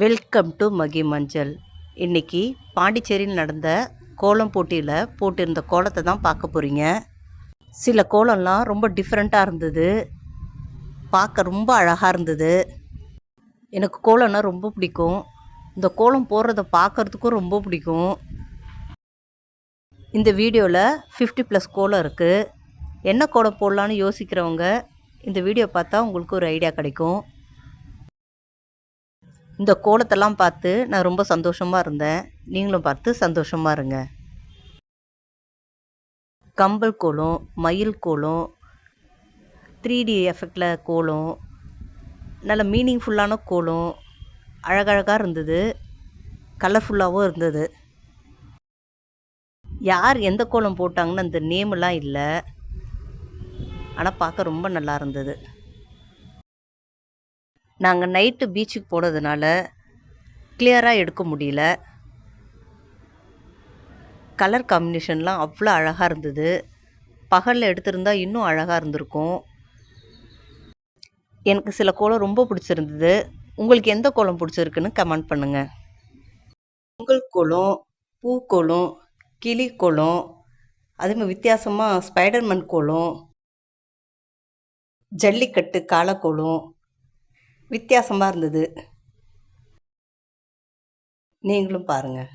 Welcome to மகி மஞ்சள் இன்னைக்கு பாண்டிச்சேரியில் நடந்த கோலம் போட்டியில் போட்டிருந்த கோலத்தை தான் பார்க்க போகிறீங்க சில கோலம்லாம் ரொம்ப டிஃப்ரெண்ட்டாக இருந்தது. பார்க்க ரொம்ப அழகாக இருந்தது. எனக்கு கோலம்னா ரொம்ப பிடிக்கும். இந்த கோலம் போடுறத பார்க்கறதுக்கும் ரொம்ப பிடிக்கும். இந்த வீடியோவில் ஃபிஃப்டி ப்ளஸ் கோலம் இருக்குது என்ன கோலம் போடலான்னு யோசிக்கிறவங்க இந்த வீடியோ பார்த்தா உங்களுக்கு ஒரு ஐடியா கிடைக்கும். இந்த கோலத்தெல்லாம் பார்த்து நான் ரொம்ப சந்தோஷமாக இருந்தேன். நீங்களும் பார்த்து சந்தோஷமாக இருங்க. கம்பல் கோலம் மயில் கோலம் த்ரீ டி எஃபெக்டில் கோலம் நல்ல மீனிங்ஃபுல்லான கோலம் அழகழகாக இருந்தது. கலர்ஃபுல்லாகவும் இருந்தது. யார் எந்த கோலம் போட்டாங்கன்னு அந்த நேமெல்லாம் இல்லை. ஆனால் பார்க்க ரொம்ப நல்லா இருந்தது. நாங்கள் நைட்டு பீச்சுக்கு போனதுனால கிளியராக எடுக்க முடியல. கலர் காம்பினேஷன்லாம் அவ்வளோ அழகாக இருந்தது. பகலில் எடுத்திருந்தா இன்னும் அழகாக இருந்திருக்கும். எனக்கு சில கோலம் ரொம்ப பிடிச்சிருந்தது. உங்களுக்கு எந்த கோலம் பிடிச்சிருக்குன்னு கமெண்ட் பண்ணுங்கள் பொங்கல் கோலம் பூக்கோலம் கிளி கோலம் அதுமாதிரி வித்தியாசமாக ஸ்பைடர்மேன் கோலம் ஜல்லிக்கட்டு காலக்கோலம் வித்தியாசமாக இருந்தது. நீங்களும் பாருங்கள்